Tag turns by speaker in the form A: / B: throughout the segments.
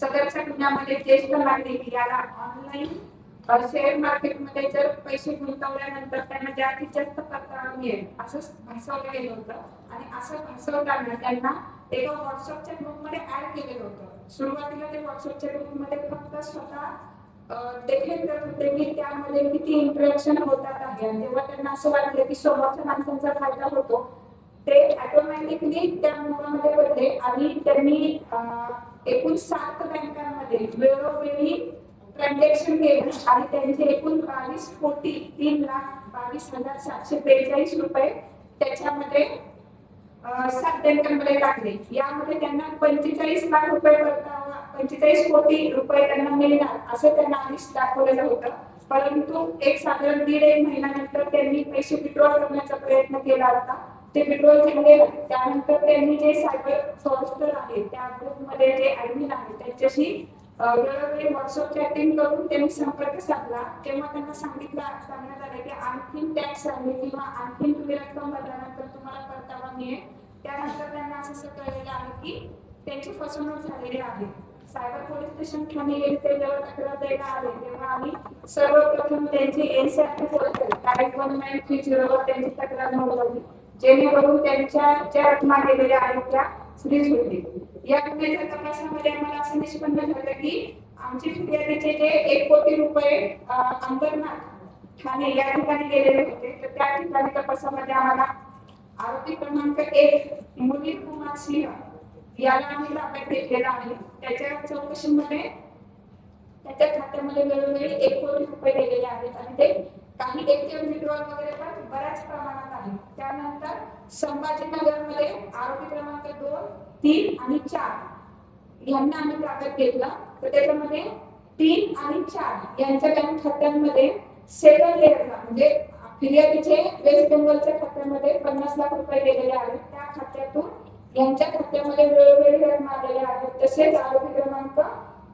A: सदरच्या गुन्ह्यामध्ये ज्येष्ठ नागरिक याला ऑनलाईन शेअर मार्केटमध्ये जर पैसे गुंतवल्यानंतर त्यांना जास्तीत जास्त परतावा मिळेल असं भासवलं गेलं होतं. आणि असं भासवताना त्यांना एका व्हॉट्सअपच्या ग्रुपमध्ये ऍड केलेलं होतं. सुरुवातीला ते व्हॉट्सअपच्या ग्रुपमध्ये फक्त स्वतः देखील करत होते की त्यामध्ये किती इंटरॅक्शन होतात आहे. आणि तेव्हा त्यांना असं वाटलं की समोरच्या माणसांचा फायदा होतो. ते ऑटोमॅटिकली त्या मुलामध्ये पडले आणि त्यांनी एकूण सात बँकांमध्ये वेळोवेळी ट्रान्झॅक्शन केलं आणि त्यांचे एकूण बावीस कोटी तीन लाख बावीस हजार सातशे बेचाळीस रुपये त्याच्यामध्ये सात बँकांमध्ये टाकले. यामध्ये त्यांना पंचेचाळीस लाख रुपये परतावा पंचेचाळीस कोटी रुपये त्यांना मिळणार असं त्यांना आधीच दाखवलेलं होतं. परंतु एक साधारण दीड एक महिन्यानंतर त्यांनी पैसे विड्रॉ करण्याचा प्रयत्न केला होता. ते विड्रॉल झाले त्यानंतर त्यांनी जे सायबर फॉरेस्टर आहे त्या ग्रुपमध्ये जे ऍडमिन आहे त्यांच्याशी वेळोवेळी व्हॉट्सअप चॅटिंग करून त्यांनी संपर्क साधला. तेव्हा त्यांना सांगितलं सांगण्यात आलं की आणखीन टॅक्स आहे किंवा आणखीन तुम्ही रक्कम भरल्यानंतर तुम्हाला परतावा मिळेल. त्यानंतर त्यांना असं कळलेलं आहे की त्यांची फसवणूक झालेली आहे. सायबर पोलीस स्टेशन ठाणे येथे ते जेव्हा तक्रार द्यायला आले. तेव्हा आम्ही सर्वप्रथम त्यांची NCRT portal one nine three झिरोवर त्यांची तक्रार नोंदवली. जेणेकरून त्यांच्या ज्या रकमा गेलेल्या आहेत त्या फ्रीज होतील. या गुन्ह्याच्या तपासामध्ये आम्हाला असं निष्पन्न झालं की आमचे फिर्यादीचे जे एक कोटी रुपये अंबरनाथ ठाणे या ठिकाणी गेलेले होते. तर त्या ठिकाणी तपासामध्ये आम्हाला आरोपी क्रमांक एक मुनीर कुमार सिंह याला आम्ही ताब्यात घेतलेला आहे. त्याच्या चौकशीमध्ये त्याच्या खात्यामध्ये वेळोवेळी एक कोटी रुपये गेलेले आहेत आणि ते काही एटीएम विड्रॉल वगैरे पण बऱ्याच प्रमाणात आहे त्यानंतर संभाजीनगरमध्ये आरोग्य क्रमांक दोन तीन आणि चार यांना आम्ही ताब्यात घेतला. तर त्याच्यामध्ये तीन आणि चार यांच्या बँक खात्यांमध्ये सेकंड लेअरला म्हणजे फिर्यादीचे वेस्ट बेंगॉलच्या खात्यामध्ये पन्नास लाख रुपये गेलेले आहेत. त्या खात्यातून यांच्या खात्यामध्ये वेळोवेळी रक्कम आलेल्या आहेत तसेच आरोग्य क्रमांक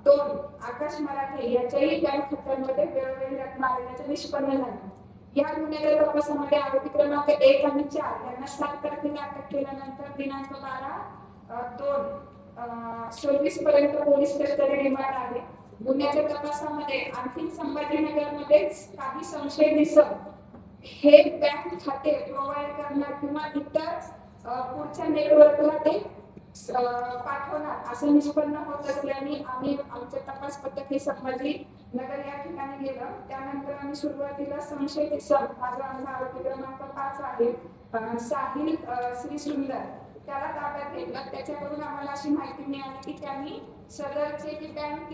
A: दोन आकाश मराठे याच्याही बँक निष्पन्न झालं या गुन्ह्याच्या तपासामध्ये आरोपी क्रमांक एक आणि चार यांना सात तारखेला अटक केल्यानंतर दिनांक बारा दोन सव्वीस पर्यंत पोलीस कस्टडी रिमांड आले गुन्ह्याच्या तपासामध्ये आणखी संभाजीनगरमध्ये काही संशय दिसत हे बँक खाते प्रोव्हाइड करणार किंवा इतर पुढच्या नेटवर्कला ते पाठवणार असं निष्पन्न होत असल्याने आम्ही आमचे तपास पथक हे संभाजी नगर या ठिकाणी गेलं. त्यानंतर आम्ही सुरुवातीला संशय माझा आमचा आरोपी क्रमांक पाच आहे. साहिल श्री सुंदर. त्याला ताब्यात घेतलं. त्याच्याकडून आम्हाला अशी माहिती मिळाली की त्यांनी सदरचे जे बँक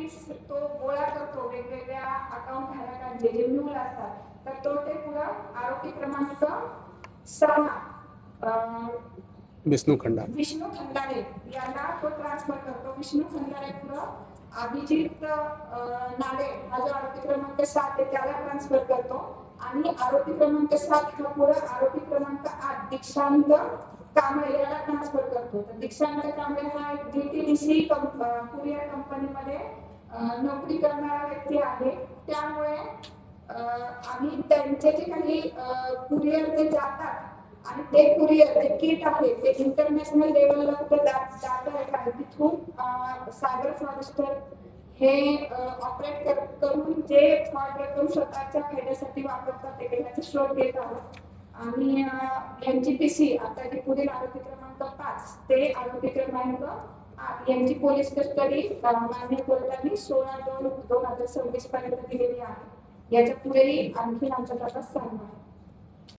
A: तो गोळा करतो. वेगवेगळ्या अकाउंट धारकांचे जे म्यूल असतात. तर तो ते पुढं आरोपी क्रमांक सहा. अं,
B: विष्णू खंडा
A: विष्णू खंडारे यांना तो ट्रान्सफर करतो. विष्णू खंडारे पुढं अभिजित अं, नाडे हा जो आरोपी क्रमांक सात आहे त्याला ट्रान्सफर करतो. आणि आरोपी क्रमांक सात हा पुढं आरोपी क्रमांक आठ दीक्षांत कांबळे याला ट्रान्सफर करतो. तर दीक्षांत कांबळे हा डीटीडीसी कुरिअर कंपनीमध्ये अं, नोकरी करणारा व्यक्ती आहे. त्यामुळे अं, आम्ही त्यांचे जे काही कुरिअर ते जातात आणि ते कुरिअर जे किट आहे ते इंटरनॅशनल लेवलला जात आहे. तिथून सायबर फ्रॉडस्टर हे ऑपरेट करून जे फ्रॉड रक्कम स्वतःच्या फायद्यासाठी वापरतात. ते ह्याचा शोध घेत आहोत. आणि यांची पीसी आता जे पुढील आरोपी क्रमांक पाच ते आरोपी क्रमांक आठ. यांची पोलीस कस्टडी मान्य कोर्टाने सोळा दोन दोन हजार सव्वीस पर्यंत दिलेली आहे. याच्या पुढेही आणखी आमचा तपास चालू आहे.